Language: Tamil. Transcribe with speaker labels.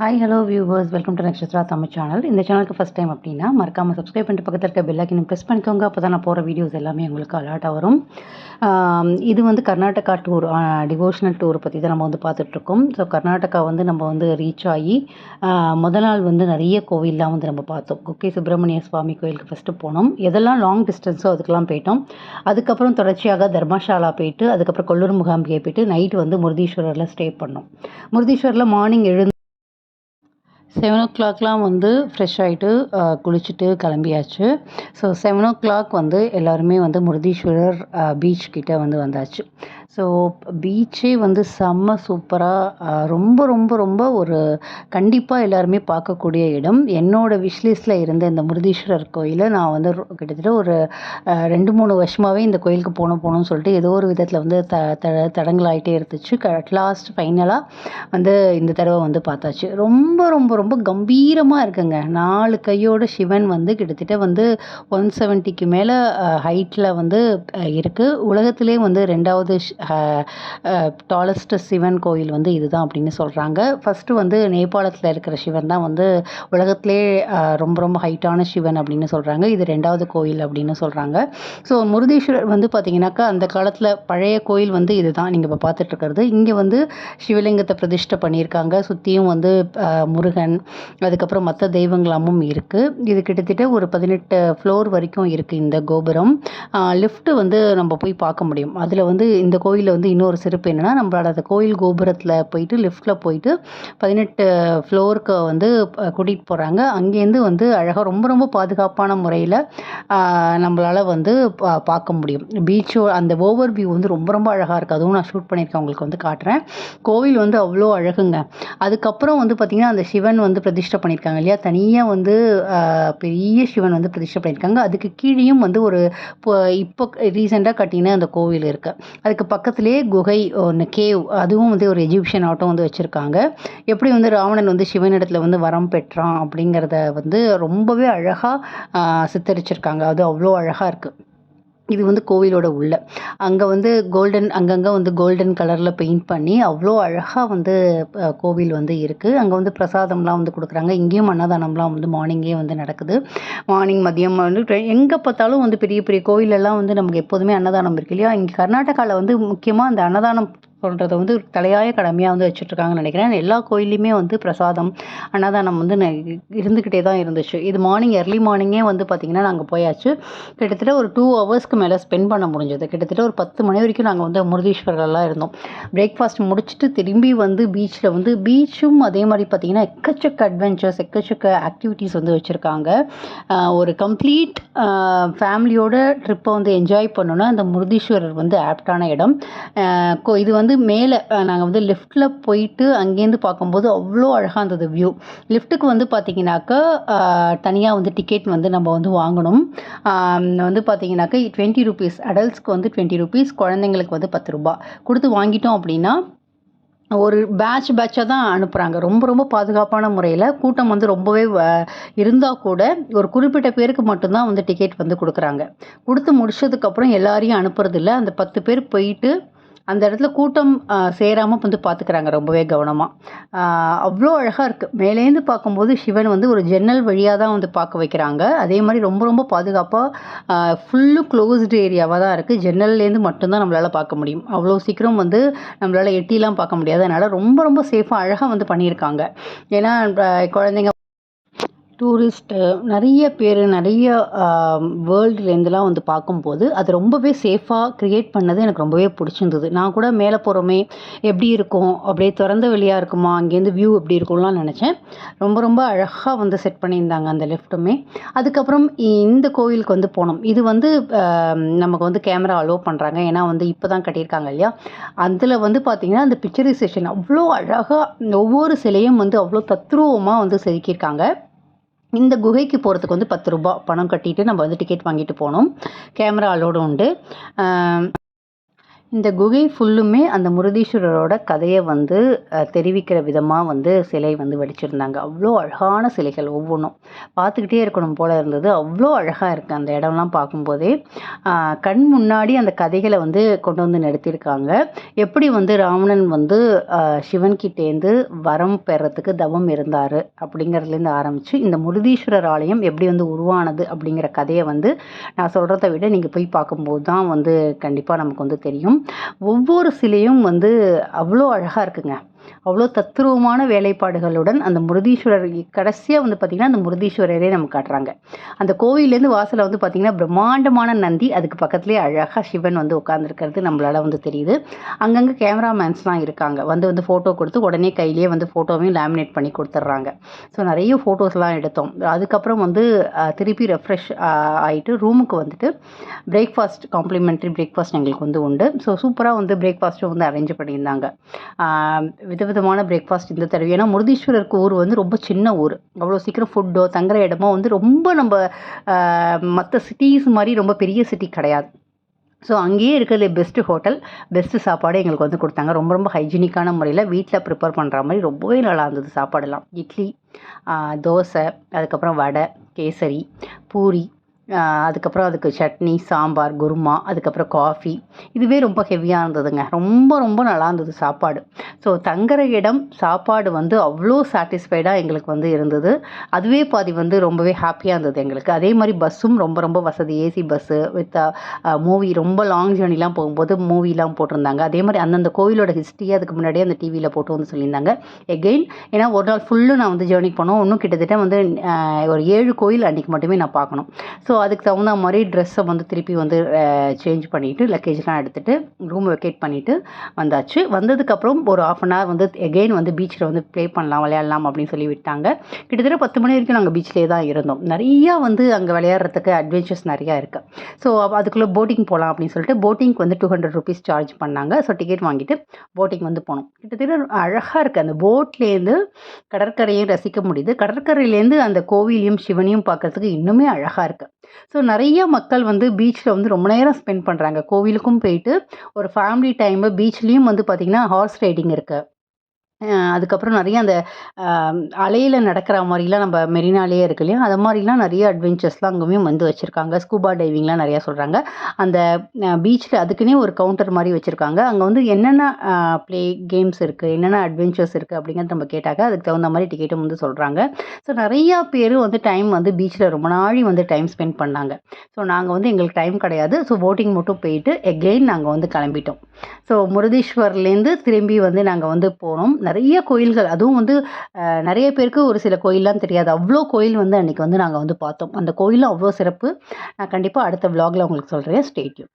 Speaker 1: Hi hello viewers welcome to Nakshatra Tamil channel இந்த சேனலுக்கு ஃபஸ்ட் டைம் அப்படின்னா மறக்காமல் சப்ஸ்கிரைப் பண்ணிட்டு பக்கத்தில் இருக்க பெல் ப்ரெஸ் பண்ணிக்கோங்க. அப்போ தான் நான் போகிற வீடியோஸ் எல்லாமே உங்களுக்கு அலர்ட்டாக வரும். இது வந்து கர்நாடகா டூர் டிவோஷனல் டூர் பற்றி தான் நம்ம வந்து பார்த்துட்ருக்கோம். ஸோ கர்நாடகா வந்து நம்ம வந்து ரீச் ஆகி முதல் நாள் வந்து நிறைய கோவில்லாம் வந்து நம்ம பார்த்தோம். குக்கே சுப்பிரமணிய சுவாமி கோயிலுக்கு ஃபஸ்ட்டு போனோம். எதெல்லாம் லாங் டிஸ்டன்ஸோ அதுக்கெல்லாம் போயிட்டோம். அதுக்கப்புறம் தொடர்ச்சியாக தர்மசாலா போயிட்டு அதுக்கப்புறம் கொல்லூர் முகாம்பிகை போயிட்டு நைட் வந்து முருதீஸ்வரரில் ஸ்டே பண்ணோம். முருதீஸ்வரில் மார்னிங் எழுந்து செவன் ஓ கிளாக்லாம் வந்து ஃப்ரெஷ் ஆகிட்டு குளிச்சுட்டு கிளம்பியாச்சு. ஸோ செவன் ஓ கிளாக் வந்து எல்லாருமே வந்து முருதீஸ்வரர் பீச் கிட்டே வந்து வந்தாச்சு. ஸோ பீச்சே வந்து செம்ம சூப்பராக ரொம்ப ரொம்ப ரொம்ப ஒரு கண்டிப்பாக எல்லாருமே பார்க்கக்கூடிய இடம். என்னோட விஷ்லிஸ்ட்டில் இருந்த இந்த முருதீஸ்வரர் கோயிலை நான் வந்து கிட்டத்தட்ட ஒரு ரெண்டு மூணு வருஷமாகவே இந்த கோயிலுக்கு போகணும் போகணும்னு சொல்லிட்டு ஏதோ ஒரு விதத்தில் வந்து த த தடங்கலாயிட்டே இருந்துச்சு. அட் லாஸ்ட் ஃபைனலாக வந்து இந்த தடவை வந்து பார்த்தாச்சு. ரொம்ப ரொம்ப ரொம்ப கம்பீரமாக இருக்குங்க. நாலு கையோட சிவன் வந்து கிட்டத்தட்ட வந்து ஒன் செவன்ட்டிக்கு மேலே ஹைட்டில் வந்து இருக்குது உலகத்திலே வந்து ரெண்டாவது டாலஸ்ட் சிவன் கோயில் வந்து இதுதான் அப்படின்னு சொல்கிறாங்க ஃபஸ்ட்டு வந்து நேபாளத்தில் இருக்கிற சிவன் தான் வந்து உலகத்திலே ரொம்ப ரொம்ப ஹைட்டான சிவன் அப்படின்னு சொல்கிறாங்க இது ரெண்டாவது கோயில் அப்படின்னு சொல்கிறாங்க ஸோ முருதீஸ்வரர் வந்து பார்த்தீங்கன்னாக்கா அந்த காலத்தில் பழைய கோயில் வந்து இதுதான். நீங்கள் இப்போ பார்த்துட்டு இருக்கிறது. இங்கே வந்து சிவலிங்கத்தை பிரதிஷ்டை பண்ணியிருக்காங்க. சுற்றியும் வந்து முருகன் அதுக்கப்புறம் மற்ற தெய்வங்களாமும் இருக்குது இது கிட்டத்தட்ட ஒரு பதினெட்டு ஃப்ளோர் வரைக்கும் இருக்குது இந்த கோபுரம். லிஃப்ட்டு வந்து நம்ம போய் பார்க்க முடியும். அதில் வந்து இந்த கோயிலில் வந்து இன்னொரு சிறப்பு என்னென்னா நம்மளோட அந்த கோயில் கோபுரத்தில் போயிட்டு லிஃப்ட்டில் போயிட்டு பதினெட்டு ஃப்ளோருக்கு வந்து கூட்டிகிட்டு போகிறாங்க அங்கேருந்து வந்து அழகாக ரொம்ப ரொம்ப பாதுகாப்பான முறையில் நம்மளால் வந்து பா- பார்க்க முடியும். பீச்சோ அந்த ஓவர் வியூ வந்து ரொம்ப ரொம்ப அழகாக இருக்குது அதுவும் நான் ஷூட் பண்ணியிருக்கேன் உங்களுக்கு வந்து காட்டுறேன். கோவில் வந்து அவ்வளோ அழகுங்க. அதுக்கப்புறம் வந்து பார்த்திங்கன்னா அந்த சிவன் வந்து பிரதிஷ்டை பண்ணியிருக்காங்க இல்லையா? தனியாக வந்து பெரிய சிவன் வந்து பிரதிஷ்டை பண்ணியிருக்காங்க. அதுக்கு கீழேயும் வந்து ஒரு இப்போ இப்போ ரீசெண்டாக கட்டின அந்த கோவில் இருக்குது அதுக்கு பக்கத்துலேயே குகை ஒன்று கேவ் அதுவும் வந்து ஒரு எஜிப்ஷியன் ஆட்டம் வந்து வச்சுருக்காங்க. எப்படி வந்து ராவணன் வந்து சிவனிடத்தில் வந்து வரம் பெற்றான் அப்படிங்கிறத வந்து ரொம்பவே அழகாக சித்தரிச்சிருக்காங்க. அது அவ்வளோ அழகாக இருக்குது இது வந்து கோவிலோட உள்ள. அங்கே வந்து கோல்டன் அங்கங்கே வந்து கோல்டன் கலரில் பெயிண்ட் பண்ணி அவ்வளோ அழகாக வந்து கோவில் வந்து இருக்குது அங்கே வந்து பிரசாதம்லாம் வந்து கொடுக்குறாங்க. இங்கேயும் அன்னதானம்லாம் வந்து மார்னிங்கே வந்து நடக்குது. மார்னிங் மதியம் வந்து எங்கே பார்த்தாலும் வந்து பெரிய பெரிய கோவிலெல்லாம் வந்து நமக்கு எப்போதுமே அன்னதானம் இருக்கு இல்லையா? இங்கே கர்நாடகாவில் வந்து முக்கியமாக அந்த அன்னதானம் சொல்கிறத வந்து ஒரு தலையாய கடமையாக வந்து வச்சுட்ருக்காங்கன்னு நினைக்கிறேன். எல்லா கோயில்லையுமே வந்து பிரசாதம் அன்னதானம் வந்து ந- இருந்துக்கிட்டே தான் இருந்துச்சு. இது மார்னிங் எர்லி மார்னிங்கே வந்து பார்த்திங்கன்னா நாங்கள் போயாச்சு. கிட்டத்தட்ட ஒரு டூ ஹவர்ஸ்க்கு மேலே ஸ்பெண்ட் பண்ண முடிஞ்சது. கிட்டத்தட்ட ஒரு பத்து மணி வரைக்கும் நாங்கள் வந்து முருதீஸ்வரர்லாம் இருந்தோம். பிரேக்ஃபாஸ்ட் முடிச்சுட்டு திரும்பி வந்து பீச்சில் வந்து பீச்சும் அதே மாதிரி பார்த்திங்கன்னா எக்கச்சக்க அட்வென்ச்சர்ஸ் எக்கச்சக்க ஆக்டிவிட்டீஸ் வந்து வச்சுருக்காங்க. ஒரு கம்ப்ளீட் ஃபேமிலியோட ட்ரிப்பை வந்து என்ஜாய் பண்ணோன்னா அந்த முருதீஸ்வரர் வந்து ஆப்டான இடம். கோ- இது வந்து மேலே நாங்கள் வந்து லிஃப்ட்டில் போயிட்டு அங்கேருந்து பார்க்கும்போது அவ்வளோ அழகாக இருந்தது வியூ லிஃப்ட்டுக்கு வந்து பார்த்தீங்கன்னாக்கா தனியாக வந்து டிக்கெட் வந்து நம்ம வந்து வாங்கணும். வந்து பார்த்தீங்கன்னாக்கா டுவெண்ட்டி ருபீஸ் அடல்ட்ஸ்க்கு வந்து டுவெண்ட்டி ருபீஸ் குழந்தைங்களுக்கு வந்து பத்து ரூபா. கொடுத்து வாங்கிட்டோம் அப்படின்னா ஒரு பேட்ச் பேட்சாக தான் அனுப்புகிறாங்க ரொம்ப ரொம்ப பாதுகாப்பான முறையில் கூட்டம் வந்து ரொம்பவே இருந்தால் கூட ஒரு குறிப்பிட்ட பேருக்கு மட்டும்தான் வந்து டிக்கெட் வந்து கொடுக்குறாங்க. கொடுத்து முடிச்சதுக்கப்புறம் எல்லாரையும் அனுப்புறதில்ல. அந்த பத்து பேர் போயிட்டு அந்த இடத்துல கூட்டம் சேராமல் வந்து பார்த்துக்கிறாங்க ரொம்பவே கவனமாக அவ்வளோ அழகாக இருக்குது மேலேருந்து பார்க்கும்போது சிவன் வந்து ஒரு ஜன்னல் வழியாக தான் வந்து பார்க்க வைக்கிறாங்க. அதே மாதிரி ரொம்ப ரொம்ப பாதுகாப்பாக ஃபுல்லு க்ளோஸ்டு ஏரியாவாக தான் இருக்குது ஜன்னல்லேருந்து மட்டும்தான் நம்மளால் பார்க்க முடியும். அவ்வளோ சீக்கிரம் வந்து நம்மளால் எட்டிலாம் பார்க்க முடியாது. அதனால் ரொம்ப ரொம்ப சேஃபாக அழகாக வந்து பண்ணியிருக்காங்க. ஏன்னா குழந்தைங்க டூரிஸ்ட்டு நிறைய பேர் நிறைய வேர்ல்டுலேருந்துலாம் வந்து பார்க்கும்போது அது ரொம்பவே சேஃபாக க்ரியேட் பண்ணது எனக்கு ரொம்பவே பிடிச்சிருந்தது. நான் கூட மேலே போகிறோமே எப்படி இருக்கும்? அப்படியே திறந்த வெளியாக இருக்குமா? அங்கேருந்து வியூ எப்படி இருக்கும்லாம் நினச்சேன். ரொம்ப ரொம்ப அழகாக வந்து செட் பண்ணியிருந்தாங்க அந்த லிஃப்ட்டுமே அதுக்கப்புறம் இந்த கோவிலுக்கு வந்து போனோம். இது வந்து நமக்கு வந்து கேமரா அலோவ் பண்ணுறாங்க ஏன்னா வந்து இப்போ தான் கட்டியிருக்காங்க இல்லையா? அதில் வந்து பார்த்திங்கன்னா அந்த பிக்சரைசேஷன் அவ்வளோ அழகாக ஒவ்வொரு சிலையும் வந்து அவ்வளோ தத்ரூபமாக வந்து செதுக்கியிருக்காங்க. இந்த குகைக்கு போகிறதுக்கு வந்து பத்து ரூபாய் பணம் கட்டிட்டு நம்ம வந்து டிக்கெட் வாங்கிட்டு போனோம் கேமரா அலோடு உண்டு. இந்த குகை ஃபுல்லுமே அந்த முருதீஸ்வரரோட கதையை வந்து தெரிவிக்கிற விதமாக வந்து சிலை வந்து வடிச்சிருந்தாங்க. அவ்வளோ அழகான சிலைகள் ஒவ்வொன்றும் பார்த்துக்கிட்டே இருக்கணும் போல இருந்தது. அவ்வளோ அழகாக இருக்குது அந்த இடம்லாம் பார்க்கும்போதே. கண் முன்னாடி அந்த கதைகளை வந்து கொண்டு வந்து நிறுத்தியிருக்காங்க. எப்படி வந்து ராவணன் வந்து ஆஹ், சிவன்கிட்டேருந்து வரம் பெறத்துக்கு தவம் இருந்தார் அப்படிங்கிறதுலேருந்து ஆரம்பித்து இந்த முருதீஸ்வரர் ஆலயம் எப்படி வந்து உருவானது அப்படிங்கிற கதையை வந்து நான் சொல்கிறத விட நீங்கள் போய் பார்க்கும்போது தான் வந்து கண்டிப்பாக நமக்கு வந்து தெரியும். ஒவ்வொரு சிலையும் வந்து அவ்வளோ அழகாக இருக்குங்க. அவ்வளோ தத்ரூபமான வேலைப்பாடுகளுடன் அந்த முருதீஸ்வரர் கடைசியாக வந்து பார்த்திங்கன்னா அந்த முருதீஸ்வரரே நமக்கு காட்டுறாங்க. அந்த கோவிலேருந்து வாசலில் வந்து பார்த்திங்கன்னா பிரம்மாண்டமான நந்தி அதுக்கு பக்கத்துலேயே அழகாக சிவன் வந்து உட்காந்துருக்கிறது நம்மளால் வந்து தெரியுது. அங்கங்கே கேமராமேன்ஸ்லாம் இருக்காங்க. வந்து வந்து ஃபோட்டோ கொடுத்து உடனே கையிலேயே வந்து ஃபோட்டோவையும் லேமினேட் பண்ணி கொடுத்துட்றாங்க ஸோ நிறைய ஃபோட்டோஸ்லாம் எடுத்தோம். அதுக்கப்புறம் வந்து திருப்பி ரெஃப்ரெஷ் ஆகிட்டு ரூமுக்கு வந்துட்டு பிரேக்ஃபாஸ்ட் காம்ப்ளிமெண்ட்ரி பிரேக்ஃபாஸ்ட் எங்களுக்கு வந்து உண்டு. ஸோ சூப்பராக வந்து பிரேக்ஃபாஸ்ட்டும் வந்து அரேஞ்ச் பண்ணியிருந்தாங்க. விதவிதமான பிரேக்ஃபாஸ்ட் இந்த தடவை. ஏன்னா முருதீஸ்வரருக்கு ஊர் வந்து ரொம்ப சின்ன ஊர். அவ்வளோ சீக்கிரம் ஃபுட்டோ தங்குற இடமோ வந்து ரொம்ப நம்ம மற்ற சிட்டிஸ் மாதிரி ரொம்ப பெரிய சிட்டி கிடையாது. ஸோ அங்கேயே இருக்கிறது பெஸ்ட்டு ஹோட்டல் பெஸ்ட்டு சாப்பாடு எங்களுக்கு வந்து கொடுத்தாங்க. ரொம்ப ரொம்ப ஹைஜீனிக்கான முறையில் வீட்டில் ப்ரிப்பேர் பண்ணுற மாதிரி ரொம்பவே நல்லா இருந்தது சாப்பாடெல்லாம். இட்லி தோசை அதுக்கப்புறம் வடை கேசரி பூரி அதுக்கப்புறம் அதுக்கு சட்னி சாம்பார் குருமா அதுக்கப்புறம் காஃபி இதுவே ரொம்ப ஹெவியாக இருந்ததுங்க. ரொம்ப ரொம்ப நல்லா இருந்தது சாப்பாடு. ஸோ தங்குற இடம் சாப்பாடு வந்து அவ்வளோ சாட்டிஸ்ஃபைடாக எங்களுக்கு வந்து இருந்தது. அதுவே பாதி வந்து ரொம்பவே ஹாப்பியாக இருந்தது எங்களுக்கு. அதே மாதிரி பஸ்ஸும் ரொம்ப ரொம்ப வசதி. ஏசி பஸ்ஸு வித் மூவி ரொம்ப லாங் ஜேர்னிலாம் போகும்போது மூவிலாம் போட்டிருந்தாங்க. அதே மாதிரி அந்தந்த கோவிலோட ஹிஸ்ட்ரியை அதுக்கு முன்னாடியே அந்த டிவியில் போட்டு வந்து சொல்லியிருந்தாங்க. எகெயின் ஏன்னா ஒரு நாள் ஃபுல்லு நான் வந்து ஜேர்னி போனோம் இன்னும் கிட்டத்தட்ட வந்து ஒரு ஏழு கோயில் அன்றைக்கி மட்டுமே நான் பார்க்கணும். ஸோ அதுக்கு தகுந்த மாதிரி ட்ரெஸ்ஸை வந்து திருப்பி வந்து சேஞ்ச் பண்ணிவிட்டு லக்கேஜ்லாம் எடுத்துகிட்டு ரூம் வெக்கேட் பண்ணிவிட்டு வந்தாச்சு. வந்ததுக்கப்புறம் ஒரு ஆஃப் அன் ஹவர் வந்து எகெயின் வந்து பீச்சில் வந்து ப்ளே பண்ணலாம் விளையாடலாம் அப்படின்னு சொல்லி விட்டாங்க. கிட்டத்தட்ட பத்து மணி வரைக்கும் நாங்கள் பீச்லேயே தான் இருந்தோம். நிறையா வந்து அங்கே விளையாடுறதுக்கு அட்வென்ச்சர்ஸ் நிறையா இருக்குது ஸோ அதுக்குள்ளே போட்டிங் போகலாம் அப்படின்னு சொல்லிட்டு போட்டிங்க்கு வந்து டூ ஹண்ட்ரட் ருபீஸ் சார்ஜ் பண்ணாங்க. ஸோ டிக்கெட் வாங்கிட்டு போட்டிங் வந்து போனோம். கிட்டத்தட்ட அழகாக இருக்குது அந்த போட்லேருந்து கடற்கரையும் ரசிக்க முடியுது. கடற்கரையிலேருந்து அந்த கோவிலையும் சிவனையும் பார்க்கறதுக்கு இன்னுமே அழகாக இருக்குது ஸோ நிறைய மக்கள் வந்து பீச்சில் வந்து ரொம்ப நேரம் ஸ்பெண்ட் பண்ணுறாங்க கோவிலுக்கும் போயிட்டு ஒரு ஃபேமிலி டைமு பீச்லேயும் வந்து பார்த்திங்கன்னா ஹார்ஸ் ரைடிங் இருக்குது அதுக்கப்புறம் நிறைய அந்த அலையில் நடக்கிற மாதிரிலாம் நம்ம மெரினாலேயே இருக்கு இல்லையா? அது மாதிரிலாம் நிறைய அட்வென்ச்சர்ஸ்லாம் அங்கேயும் வந்து வச்சுருக்காங்க. ஸ்கூபா டைவிங்லாம் நிறையா சொல்கிறாங்க அந்த பீச்சில் அதுக்குன்னே ஒரு கவுண்டர் மாதிரி வச்சுருக்காங்க. அங்கே வந்து என்னென்ன ப்ளே கேம்ஸ் இருக்குது என்னென்ன அட்வென்ச்சர்ஸ் இருக்குது அப்படிங்கிறது நம்ம கேட்டாக்க அதுக்கு தகுந்த மாதிரி டிக்கெட்டும் வந்து சொல்கிறாங்க ஸோ நிறையா பேர் வந்து டைம் வந்து பீச்சில் ரொம்ப நாளி வந்து டைம் ஸ்பெண்ட் பண்ணாங்க. ஸோ நாங்கள் வந்து எங்களுக்கு டைம் கிடையாது. ஸோ போட்டிங் மட்டும் போயிட்டு எகெயின் நாங்கள் வந்து கிளம்பிட்டோம். ஸோ முருதீஸ்வர்லேருந்து திரும்பி வந்து நாங்கள் வந்து போனோம். நிறைய கோயில்கள் அதுவும் வந்து நிறைய பேருக்கு ஒரு சில கோயிலெலாம் தெரியாது. அவ்வளோ கோயில் வந்து அன்றைக்கி வந்து நாங்கள் வந்து பார்த்தோம். அந்த கோயிலும் அவ்வளோ சிறப்பு. நான் கண்டிப்பாக அடுத்த விலாகில் உங்களுக்கு சொல்கிறேன் ஸ்டேட்யூ